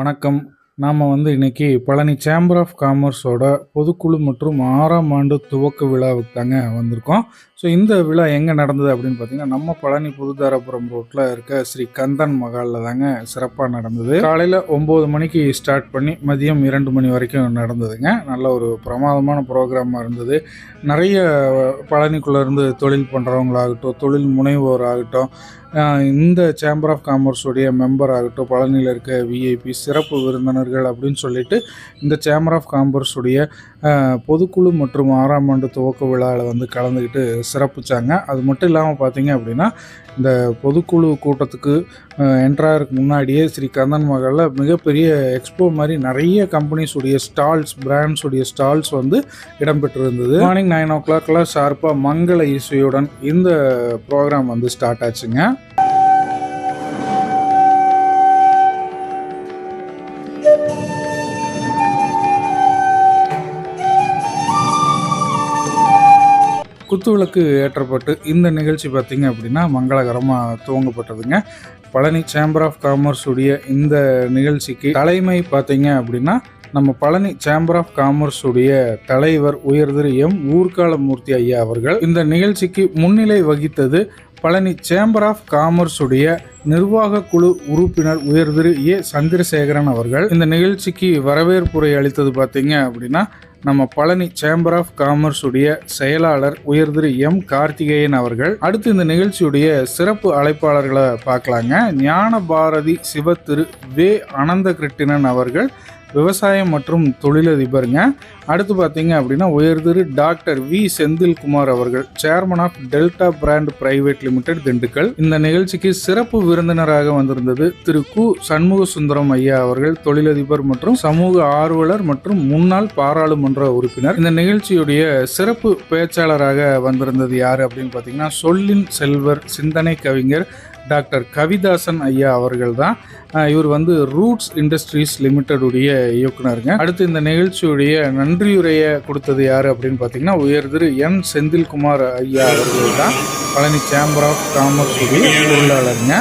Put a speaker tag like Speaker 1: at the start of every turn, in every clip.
Speaker 1: வணக்கம் நாம் வந்து இன்றைக்கி பழனி சேம்பர் ஆஃப் காமர்ஸோட பொதுக்குழு மற்றும் ஆறாம் ஆண்டு துவக்க விழாவுக்கு தாங்க வந்திருக்கோம் ஸோ இந்த விழா எங்கே நடந்தது அப்படின்னு பார்த்தீங்கன்னா நம்ம பழனி புதுதாரபுரம் ரோட்டில் இருக்க ஸ்ரீ கந்தன் மகாலில் தாங்க சிறப்பாக நடந்தது காலையில் ஒம்பது மணிக்கு ஸ்டார்ட் பண்ணி மதியம் இரண்டு மணி வரைக்கும் நடந்ததுங்க நல்ல ஒரு பிரமாதமான ப்ரோக்ராமாக இருந்தது நிறைய பழனிக்குள்ளேருந்து தொழில் பண்ணுறவங்களாகட்டும் தொழில் முனைவோர் ஆகட்டும் இந்த சேம்பர் ஆஃப் காமர்ஸுடைய மெம்பர் ஆகட்டும் பழனியில் இருக்க விஐபி சிறப்பு விருந்தினர்கள் அப்படின்னு சொல்லிட்டு இந்த சேம்பர் ஆஃப் காமர்ஸுடைய பொதுக்குழு மற்றும் ஆறாம் ஆண்டு துவக்க விழாவில் வந்து கலந்துக்கிட்டு சிறப்பிச்சாங்க அது மட்டும் இல்லாமல் பார்த்தீங்க அப்படின்னா இந்த பொதுக்குழு கூட்டத்துக்கு என்ட்ராகிறதுக்கு முன்னாடியே ஸ்ரீ கந்தன் மகளில் மிகப்பெரிய எக்ஸ்போ மாதிரி நிறைய கம்பெனிஸுடைய ஸ்டால்ஸ் பிராண்ட்ஸுடைய ஸ்டால்ஸ் வந்து இடம்பெற்றிருந்தது மார்னிங் நைன் ஓ கிளாக்லாம் ஷார்ப்பாக மங்கள இசையுடன் இந்த ப்ரோக்ராம் வந்து ஸ்டார்ட் ஆச்சுங்க குத்துவிளக்கு ஏற்றப்பட்டு இந்த நிகழ்ச்சி பார்த்திங்க அப்படின்னா மங்களகரமாக துவங்கப்பட்டதுங்க பழனி சேம்பர் ஆஃப் காமர்ஸ் உடைய இந்த நிகழ்ச்சிக்கு தலைமை பார்த்தீங்க அப்படின்னா நம்ம பழனி சேம்பர் ஆஃப் காமர்ஸ் உடைய தலைவர் உயர்திரு எம் ஊர்காலமூர்த்தி ஐயா அவர்கள் இந்த நிகழ்ச்சிக்கு முன்னிலை வகித்தது பழனி சேம்பர் ஆஃப் காமர்ஸ் உடைய நிர்வாக குழு உறுப்பினர் உயர் திரு ஏ சந்திரசேகரன் அவர்கள் இந்த நிகழ்ச்சிக்கு வரவேற்புரை அளித்தது பார்த்தீங்க அப்படின்னா நம்ம பழனி சேம்பர் ஆஃப் காமர்ஸ் உடைய செயலாளர் உயர்திரு எம் கார்த்திகேயன் அவர்கள் அடுத்து இந்த நிகழ்ச்சியுடைய சிறப்பு அழைப்பாளர்களை பார்க்கலாங்க ஞான பாரதி சிவத்திரு வே அனந்த கிருட்டினன் அவர்கள் விவசாயம் மற்றும் தொழிலதிபருங்க அடுத்து பார்த்தீங்க அப்படின்னா உயர்திரு டாக்டர் வி செந்தில்குமார் அவர்கள் chairman of delta brand private limited Dindigul இந்த நிகழ்ச்சிக்கு சிறப்பு விருந்தினராக வந்திருந்தது திரு கு சண்முக சுந்தரம் ஐயா அவர்கள் தொழிலதிபர் மற்றும் சமூக ஆர்வலர் மற்றும் முன்னாள் பாராளுமன்ற உறுப்பினர் இந்த நிகழ்ச்சியுடைய சிறப்பு பேச்சாளராக வந்திருந்தது யார் அப்படின்னு பார்த்தீங்கன்னா சொல்லின் செல்வர் சிந்தனை கவிஞர் டாக்டர் கவிதாசன் ஐயா அவர்கள் தான் இவர் வந்து ரூட்ஸ் இண்டஸ்ட்ரீஸ் லிமிட்டடுடைய இயக்குனருங்க அடுத்து இந்த நிகழ்ச்சியுடைய நன்றியுரையை கொடுத்தது யார் அப்படின்னு பார்த்தீங்கன்னா உயர்திரு என் செந்தில்குமார் ஐயா அவர்கள் தான் பழனி சேம்பர் ஆஃப் காமர்ஸ் பொருளாளருங்க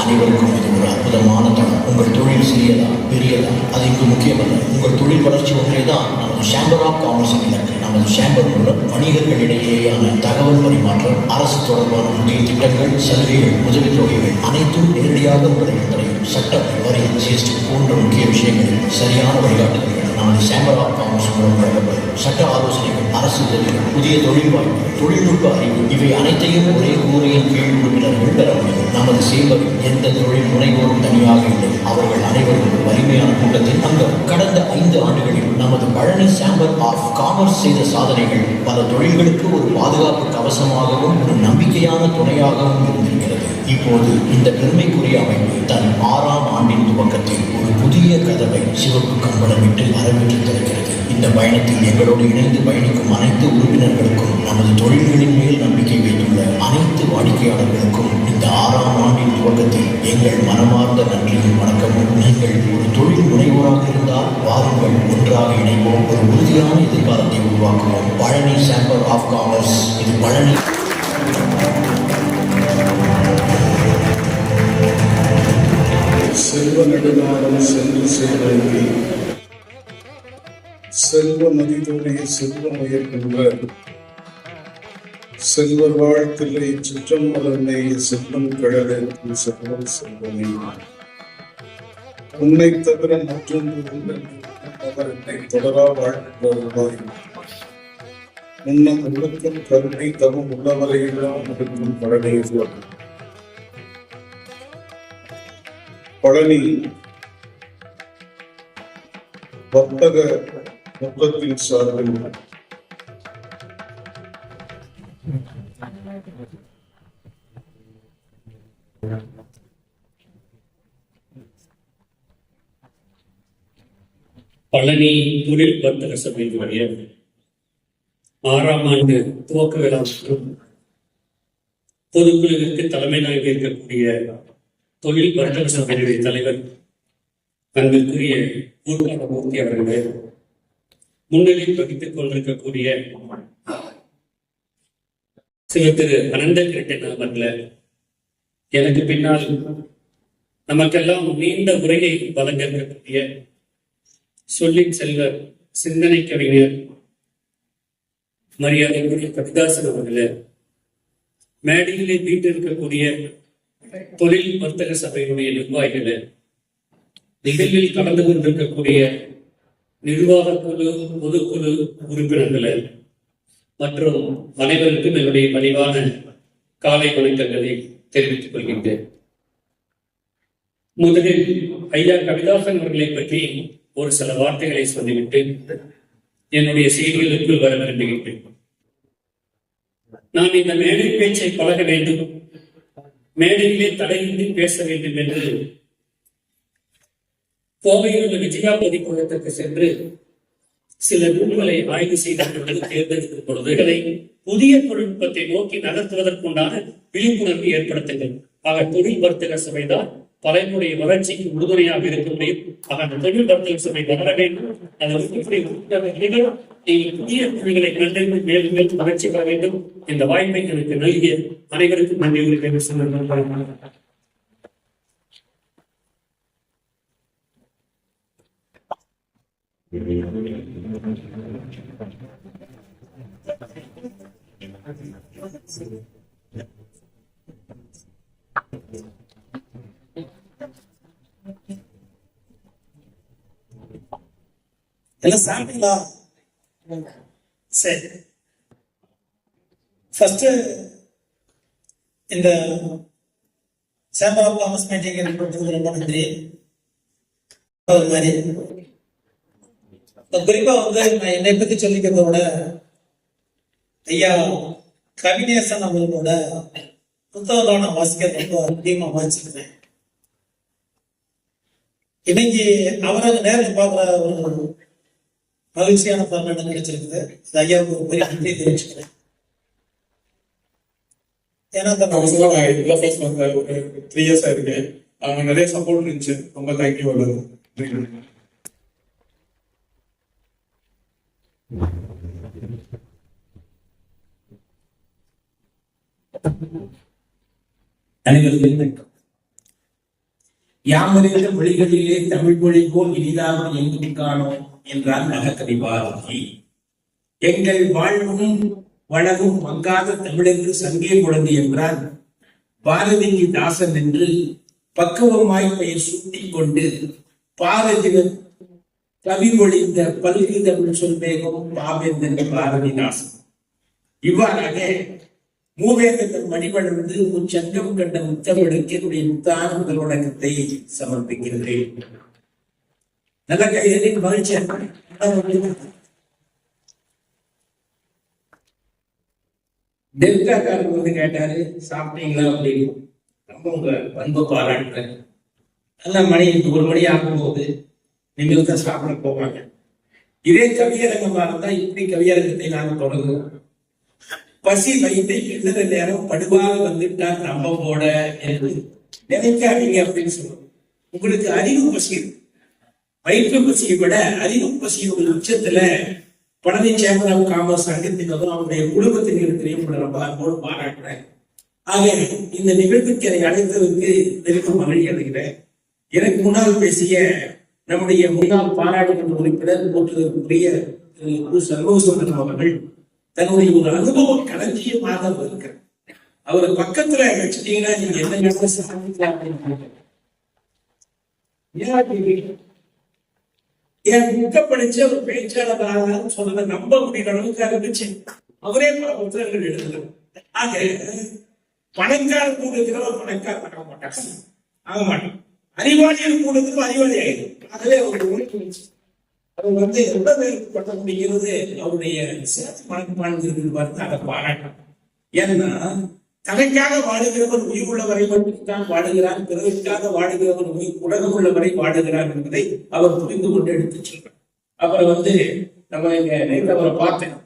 Speaker 2: அனைவருக்கும் அற்புதமான தனம் உங்கள் தொழில் சிறியதா பெரியதா அது இங்கு முக்கியமல்ல உங்கள் தொழில் வளர்ச்சி ஒன்றே தான் நமது சாம்பர் ஆஃப் காமர்ஸ் என்கிறார்கள் நமது சாம்பர் மூலம் வணிகர்களிடையேயான தகவல் பரிமாற்றம் அரசு தொடர்பான முக்கிய திட்டங்கள் சலுகைகள் உதவித் தொகைகள் அனைத்தும் நேரடியாக உங்களை சட்டம் வரி ஜிஎஸ்டி போன்ற முக்கிய விஷயங்களில் சரியான வழிகாட்டுதல் நமது சேம்பர் ஆஃப் காமர்ஸ் மூலம் சட்ட ஆலோசனைகள் அரசு உதவிகள் புதிய தொழில் வாய்ப்புகள் தொழில்நுட்ப அறிவு இவை அனைத்தையும் ஒரே கூறையின் கீழ் உறுப்பினர்கள் பெற முடியும் நமது சேம்பரில் எந்த தொழில் முனைவோரும் தனியாக இல்லை அவர்கள் அனைவரும் ஒரு வலிமையான கூட்டத்தில் அங்கம் கடந்த ஐந்து ஆண்டுகளில் நமது பழனி சேம்பர் ஆஃப் காமர்ஸ் செய்த சாதனைகள் பல தொழில்களுக்கு ஒரு பாதுகாப்பு கவசமாகவும் ஒரு நம்பிக்கையான துணையாகவும் இருந்திருக்கிறது இப்போது இந்த பெருமைக்குரிய அமைப்பு தன் ஆறாம் ஆண்டின் துவக்கத்தில் புதிய கதவை சிவப்பு கம்பளமிட்டு வரவேற்று திறக்கிறது இந்த பயணத்தில் எங்களோடு இணைந்து பயணிக்கும் அனைத்து உறுப்பினர்களுக்கும் நமது தொழில்களின் மேல் நம்பிக்கை வைத்துள்ள அனைத்து வாடிக்கையாளர்களுக்கும் இந்த ஆறாம் ஆண்டின் துவக்கத்தில் எங்கள் மனமார்ந்த நன்றியும் வணக்கமும் நீங்கள் ஒரு தொழில் முனைவோராக இருந்தால் வாருங்கள் ஒன்றாக இணைவோம் ஒரு உறுதியான எதிர்காலத்தை உருவாக்குவோம் பழனி சேம்பர் ஆஃப் காமர்ஸ் இது பழனி
Speaker 3: செல்வ நெடுநாளும் சென்று சேரங்கி செல்வ செல்வம் உயர்கின்ற செல்வர் வாழ்த்தில்லை சுற்றம் மலர்ந்தே செல்வம் கடலுக்கு செல்வம் செல்வமே உன்னை தவிர மற்றொன்று தொடரா வாழ்வாய் உன்னம் உள்ளத்தும் கருணை தவம் உள்ளவரையெல்லாம் இருக்கும் பழனியில் பழனி வர்த்தக முகத்தின் சார்பில் பழனி தொழில் வர்த்தக சபையினுடைய ஆறாம் ஆண்டு துவக்க விழா மற்றும் பொதுக்குழுவிற்கு தலைமையாக இருக்கக்கூடிய தொழில் வர்த்தக சபையினுடைய தலைவர் அன்பிற்குரிய மூர்த்தி அவர்களே முன்னிலையில் வகித்துக் கொண்டிருக்கக்கூடிய சிவ திரு அனந்த கிருட்டன் அவர்கள எனக்கு பின்னால் நமக்கெல்லாம் நீண்ட உரையை வழங்க இருக்கக்கூடிய சொல்லின் செல்வர் சிந்தனை கவிஞர் மரியாதைக்குரிய கவிதாசன் அவர்களே மேடையிலே வீட்டில் இருக்கக்கூடிய தொழில் வர்த்தக சபையினுடைய நிர்வாகிகள் நிகழ்வில் கலந்து கொண்டிருக்கக்கூடிய நிர்வாகக்குழு பொதுக்குழு உறுப்பினர்கள் மற்றும் அனைவருக்கும் என்னுடைய பணிவான காலை வணக்கங்களை தெரிவித்துக் கொள்கின்றேன் முதலில் ஐயா கவிதாசன் அவர்களை பற்றி ஒரு சில வார்த்தைகளை சொல்லிவிட்டு என்னுடைய செய்திகளுக்குள் வர விரும்புகின்றேன் நான் இந்த மேடை பேச்சை பழக வேண்டும் மேடையிலே தடையின்றி பேச வேண்டும் என்று கோவையில் உள்ள விஜயா கூடத்திற்கு சென்று சில நூல்களை ஆய்வு செய்து தேர்ந்தெடுக்கும் புதிய தொழில்நுட்பத்தை நோக்கி நகர்த்துவதற்குண்டான விழிப்புணர்வு ஏற்படுத்துங்கள் ஆக தொழில் வர்த்தக சபைதான் தலைமுறை வளர்ச்சிக்கு உறுதுணையாக இருக்கக்கூடிய அதன் உதவி தமிழ் சபை நகர வேண்டும் புதிய கண்டறிந்து மேலும் மேலும் வளர்ச்சி பெற வேண்டும் இந்த வாய்ப்பை எனக்கு நல்கிய அனைவருக்கும் நன்றி உரிமை சொன்னார் Gracias. எல்லாம் சாப்பிட்டீங்களா சரி ஃபர்ஸ்ட் இந்த சேம்பர் ஆஃப் காமர்ஸ் மீட்டிங் ரொம்ப நன்றி மாதிரி குறிப்பா வந்து என்னை பத்தி சொல்லிக்கிறதோட ஐயா கவிநேசன் அவர்களோட புத்தகத்தோட நான் ரொம்ப அதிகமா இன்னைக்கு அவரது நேரில் பார்க்குற ஒரு மகிழ்ச்சியான பலன் கிடைச்சிருக்குது அது ஐயாவுக்கு ஒரு பெரிய நன்றி தெரிவிச்சுக்கிறேன் ஏன்னா த்ரீ இயர்ஸ் ஆயிருக்கு அவங்க நிறைய இருந்துச்சு ரொம்ப அனைவருக்கும் யாமறிந்த மொழிகளிலே தமிழ் மொழி போல் இனிதாக எங்கும் காணோம் என்றார் பாரதி எங்கள் வாழ்வும் வழகும் மங்காத தமிழென்று சங்கே குழந்தை என்றார் பாரதிக்கு தாசன் என்று பக்குவமாய் பெயர் சுட்டி கொண்டு பாரதியின் மொழிந்த பல்கி தமிழ் சொல்வேகம் பாவேந்தன் பாரதிதாசன் இவ்வாறாக மூவேந்தன் மணிவளர்ந்து உன் சங்கம் கண்ட முத்தமிழுக்கு என்னுடைய முத்தான முதல் வணக்கத்தை சமர்ப்பிக்கிறேன் நல்ல கைகளின் மகிழ்ச்சி டெல்டா காரர் வந்து கேட்டாரு சாப்பிட்டீங்களா அப்படின்னு ரொம்ப உங்க பண்பு பாராட்டுறேன் நல்லா மணி ஒரு மணி ஆகும்போது நீங்கள் தான் சாப்பிட போவாங்க இதே கவியரங்கமாக இருந்தால் இப்படி கவியரங்கத்தை நாங்கள் தொடங்குவோம் பசி வைத்து எண்ணற நேரம் படுவா வந்துட்டார் நம்ம போட என்று நினைக்காதீங்க அப்படின்னு சொல்லுவோம் உங்களுக்கு அறிவு பசி வயிற்று பசியை விட அறிவு பசி ஒரு உச்சத்துல பழனி சேம்பர் ஆஃப் காமர்ஸ் சங்கத்தினதும் அவருடைய குடும்பத்தினரையும் ரொம்ப அன்போடு பாராட்டுறேன் ஆக இந்த நிகழ்வுக்கு அதை அடைந்ததற்கு நெருக்க மகிழ்ச்சி அடைகிறேன் எனக்கு முன்னால் பேசிய நம்முடைய முன்னாள் பாராளுமன்ற உறுப்பினர் போற்றுவதற்குரிய திரு சர்வோசுந்தரம் அவர்கள் தன்னுடைய ஒரு அனுபவம் களஞ்சியமாக இருக்கிறார் அவர் பக்கத்துல வச்சுட்டீங்கன்னா நீங்க என்ன என் புக்க படிச்சு அவர் பேச்சாளராக சொன்னதை நம்ப முடியல அளவுக்கு இருந்துச்சு அவரே பல புத்தகங்கள் எழுதலாம் ஆக பணக்கார கூட்டத்துக்கு பணக்கார பண்ண மாட்டாங்க ஆக மாட்டான் அறிவாளியர் கூட்டத்துக்கு அறிவாளி ஆயிடும் அதுவே அவருடைய உழைப்பு அது வந்து உடற்பயிற்சிப்படுத்த முடிகிறது அவருடைய சேர்த்து பார்த்து அதை ஏன்னா தனக்காக வாடுகிறவன் உயிருள்ள வரை மட்டும்தான் வாடுகிறான் பிறருக்காக வாடுகிறவன் உயிர் உலகம் உள்ள வரை வாடுகிறான் என்பதை அவர் புரிந்து கொண்டு எடுத்து சொல்றார் அவரை வந்து நம்ம இங்க நேற்று அவரை பார்த்தேன்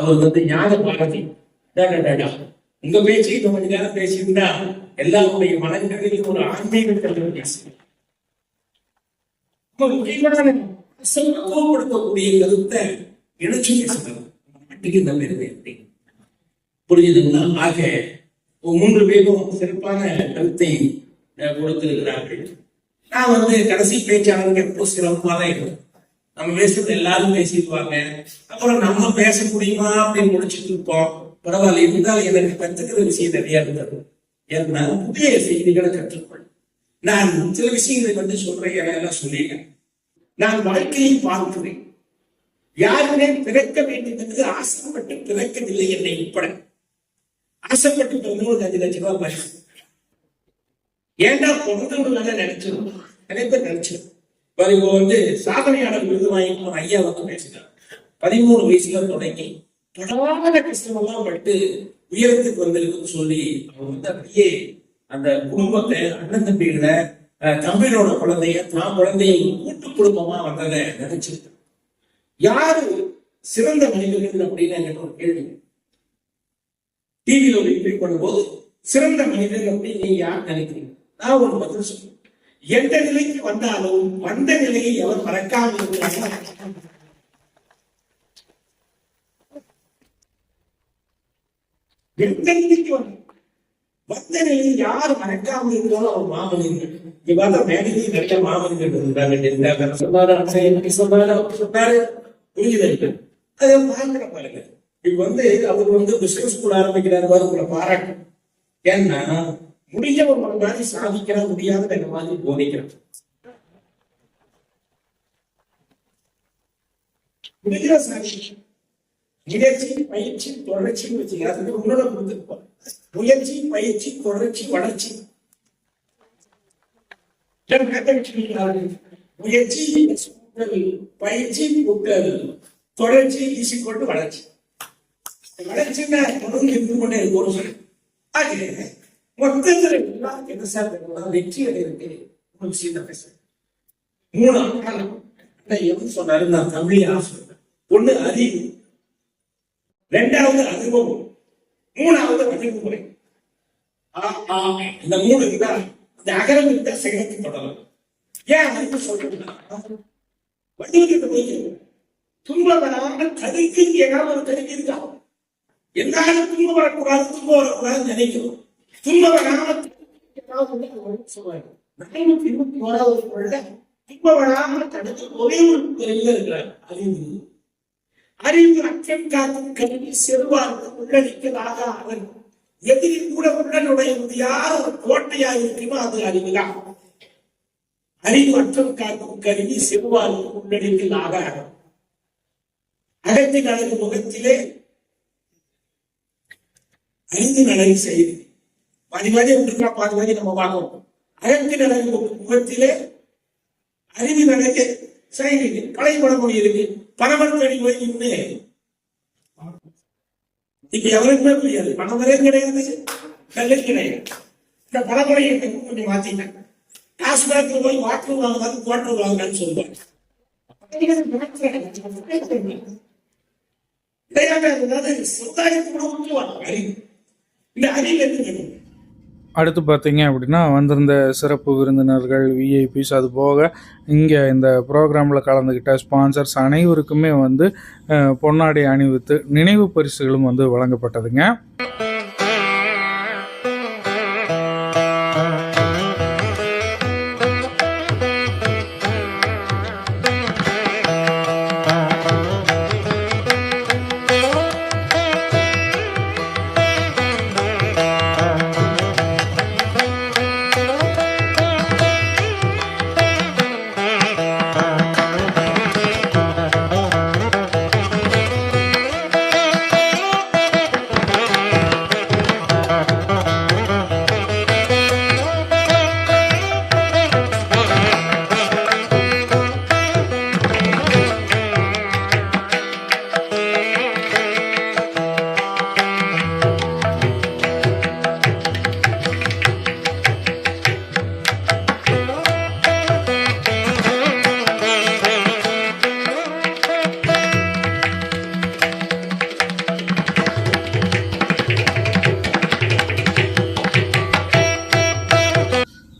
Speaker 3: அவர் வந்து ஞான பாரதி உங்க பேச்சு இந்த மணி நேரம் பேசியிருந்தா எல்லாருடைய மனங்களிலும் ஒரு ஆன்மீக கல்வி பேசுகிறேன் கோபப்படுத்தக்கூடிய கருத்தை இணைச்சு பேசுகிறது நாட்டுக்கு நல்ல இருந்தது புரியுதுங்களா ஆக மூன்று பேரும் சிறப்பான கருத்தை கொடுத்திருக்கிறார்கள் நான் வந்து கடைசி பேச்சாளருக்கு எப்போ சிறப்பாக இருக்கும் நம்ம பேசுறது எல்லாரும் பேசிடுவாங்க அப்புறம் நம்ம பேச முடியுமா அப்படின்னு முடிச்சுட்டு இருப்போம் பரவாயில்ல இருந்தாலும் எனக்கு கற்றுக்கிற விஷயம் நிறைய இருந்தது ஏன்னா புதிய செய்திகளை கற்றுக்கொள் நான் சில விஷயங்களை வந்து சொல்றேன் எல்லாம் சொல்லியிருக்கேன் நான் வாழ்க்கையை பார்க்கிறேன் யாருமே பிறக்க வேண்டும் என்று ஆசைப்பட்டு பிறக்கவில்லை என்னை உட்பட ஆசைப்பட்டு பிறந்தவங்க அஞ்சு லட்சம் ரூபாய் ஏன்னா ஏண்டா நல்லா நினைச்சிடும் நிறைய பேர் நினைச்சிடும் இப்போ வந்து சாதனையாளர் விருது வாங்கி ஒரு ஐயா வந்து பேசினார் பதிமூணு வயசுல தொடங்கி படாத கஷ்டமெல்லாம் பட்டு உயரத்துக்கு வந்திருக்குன்னு சொல்லி அவங்க வந்து அப்படியே அந்த குடும்பத்தை அண்ணன் தம்பிகளை தம்பியோட குழந்தைய தான் குழந்தைய கூட்டு குடும்பமா வந்ததை நினைச்சிருக்கேன் யாரு சிறந்த மனிதர்கள் அப்படின்னு ஒரு கேள்வி டிவியில ஒரு பண்ணும் போது சிறந்த மனிதர் அப்படின்னு நீங்க யார் நினைக்கிறீங்க நான் ஒரு பதில் சொல்றேன் எந்த நிலைக்கு வந்தாலும் வந்த நிலையை எவர் மறக்காம எந்த நிலைக்கு வந்த நிலையில் யாரு மறக்காமல் இருந்தாலும் அவர் மாமனிதர்கள் இவ்வாறு மேடையிலேயே நிறைய மாமனிதர்கள் இருந்தாங்க புரியுது அதை பாருங்க பாருங்க இப்ப வந்து அவர் வந்து பிசினஸ் ஸ்கூல் ஆரம்பிக்கிறார் உங்களை பாராட்டு ஏன்னா முடிஞ்சவன் மாதிரி சாதிக்கிற முடியாத இந்த மாதிரி போதிக்கிறார் முடிகிற சாதி முயற்சி பயிற்சி தொடர்ச்சின்னு வச்சுக்கிறேன் உங்களோட கொடுத்துட்டு முயற்சி பயிற்சி தொடர்ச்சி வளர்ச்சி முயற்சி பயிற்சி கூட்டல் தொடர்ச்சி கொண்டு வளர்ச்சி வளர்ச்சி இருந்து கொண்டே ஒரு சொல்லு மொத்தத்தில் எல்லாம் என்ன சார் வெற்றி அடைகிறது ஒரு சின்ன மூணு எவன் சொன்னாரு நான் தமிழையா சொல்றேன் ஒண்ணு அறிவு ரெண்டாவது அனுபவம் மூணாவது அணுகுமுறை இந்த மூணு தான் இந்த அகரம் இந்த சிகரத்தை தொடரும் ஏன் வந்து சொல்றேன்னா வண்டி போய் துன்பம் வராமல் தடுக்கு ஏதாவது ஒரு தடுக்கு இருக்கா என்னால துன்பம் வரக்கூடாது துன்பம் வரக்கூடாது நினைக்கிறோம் துன்பம் வராமல் சொல்லுவாங்க நானூத்தி இருபத்தி ஓராவது குரல்ல துன்பம் வராமல் தடுத்து ஒரே ஒரு இருக்கிறார் அறிவு அறிவு அச்சம் காக்கும் கல்வி செல்வார்க்கு உள்ளளிக்கலாக அவன் எதிரி கூட உடனுடையது யார் ஒரு கோட்டையா இருக்குமோ அது அறிவுதான் அறிவு அச்சம் காக்கும் கருவி செல்வார்க்கு உள்ளடிக்கலாக அகத்தின் அழகு முகத்திலே அறிந்தின் அழகு செய்து பாதி மாதிரி ஒன்றுக்கா பாதி மாதிரி நம்ம பார்க்கணும் அகத்தின் அழகு முகத்திலே அறிவின் அழகு செய்தி கலை படமொழி இருக்கு பணவர் தேடி போய்க்கிட்டு எவருக்குமே புரியாது பணவரே கிடையாது கல்லே கிடையாது இந்த பணமுறையை கொஞ்சம் மாத்திட்டேன் டாஸ்மாக்ல போய் வாட்டர் வாங்க குவாட்டர் வாங்கன்னு சொல்லுவாங்க விளையாட்டு சமுதாயத்துக்கு இந்த அறிவு இருந்து
Speaker 1: அடுத்து பார்த்தீங்க அப்படின்னா வந்திருந்த சிறப்பு விருந்தினர்கள் விஐபிஸ் அது போக இங்கே இந்த ப்ரோக்ராமில் கலந்துக்கிட்ட ஸ்பான்சர்ஸ் அனைவருக்குமே வந்து பொன்னாடை அணிவித்து நினைவு பரிசுகளும் வந்து வழங்கப்பட்டதுங்க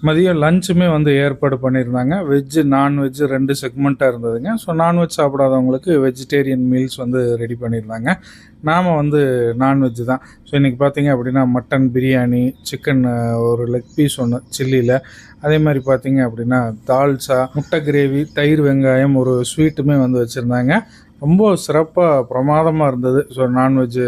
Speaker 1: மதியம் லஞ்சுமே வந்து ஏற்பாடு பண்ணியிருந்தாங்க வெஜ்ஜு நான்வெஜ்ஜு ரெண்டு செக்மெண்ட்டாக இருந்ததுங்க ஸோ நான்வெஜ் சாப்பிடாதவங்களுக்கு வெஜிடேரியன் மீல்ஸ் வந்து ரெடி பண்ணியிருந்தாங்க நாம் வந்து நான்வெஜ்ஜு தான் ஸோ இன்றைக்கி பார்த்திங்க அப்படின்னா மட்டன் பிரியாணி சிக்கன் ஒரு லெக் பீஸ் ஒன்று சில்லியில் அதே மாதிரி பார்த்திங்க அப்படின்னா தால்சா முட்டை கிரேவி தயிர் வெங்காயம் ஒரு ஸ்வீட்டுமே வந்து வச்சுருந்தாங்க ரொம்ப சிறப்பாக பிரமாதமாக இருந்தது ஸோ நான்வெஜ்ஜு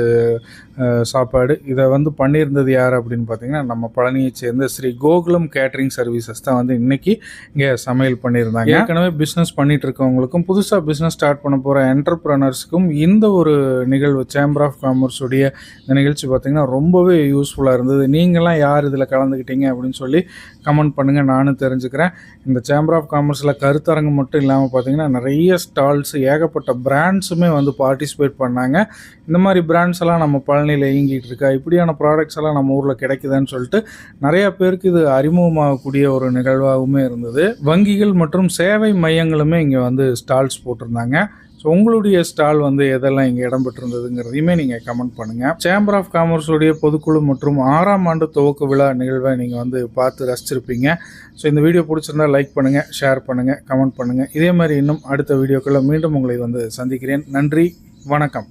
Speaker 1: சாப்பாடு இதை வந்து பண்ணியிருந்தது யார் அப்படின்னு பார்த்தீங்கன்னா நம்ம பழனியை சேர்ந்த ஸ்ரீ கோகுலம் கேட்ரிங் சர்வீசஸ் தான் வந்து இன்றைக்கி இங்கே சமையல் பண்ணியிருந்தாங்க ஏற்கனவே பிஸ்னஸ் பண்ணிகிட்டு இருக்கவங்களுக்கும் புதுசாக பிஸ்னஸ் ஸ்டார்ட் பண்ண போகிற என்டர்பிரனர்ஸ்க்கும் இந்த ஒரு நிகழ்வு சேம்பர் ஆஃப் காமர்ஸுடைய இந்த நிகழ்ச்சி பார்த்திங்கன்னா ரொம்பவே யூஸ்ஃபுல்லாக இருந்தது நீங்களாம் யார் இதில் கலந்துக்கிட்டீங்க அப்படின்னு சொல்லி கமெண்ட் பண்ணுங்கள் நானும் தெரிஞ்சுக்கிறேன் இந்த சேம்பர் ஆஃப் காமர்ஸில் கருத்தரங்கு மட்டும் இல்லாமல் பார்த்திங்கன்னா நிறைய ஸ்டால்ஸ் ஏகப்பட்ட பிராண்ட் பிராண்ட்ஸுமே வந்து பார்ட்டிசிபேட் பண்ணாங்க இந்த மாதிரி பிராண்ட்ஸ் எல்லாம் நம்ம பழனியில் இயங்கிட்டு இருக்கா இப்படியான ப்ராடக்ட்ஸ் எல்லாம் நம்ம ஊரில் கிடைக்குதுன்னு சொல்லிட்டு நிறைய பேருக்கு இது அறிமுகமாகக்கூடிய ஒரு நிகழ்வாகவுமே இருந்தது வங்கிகள் மற்றும் சேவை மையங்களுமே இங்கே வந்து ஸ்டால்ஸ் போட்டிருந்தாங்க ஸோ உங்களுடைய ஸ்டால் வந்து எதெல்லாம் இங்கே இடம் நீங்கள் கமெண்ட் பண்ணுங்கள் சேம்பர் ஆஃப் காமர்ஸுடைய பொதுக்குழு மற்றும் ஆறாம் ஆண்டு துவக்க விழா நிகழ்வை நீங்கள் வந்து பார்த்து ரசிச்சிருப்பீங்க ஸோ இந்த வீடியோ பிடிச்சிருந்தா லைக் பண்ணுங்கள் ஷேர் பண்ணுங்கள் கமெண்ட் பண்ணுங்கள் இதே மாதிரி இன்னும் அடுத்த வீடியோக்களை மீண்டும் உங்களை வந்து சந்திக்கிறேன் நன்றி வணக்கம்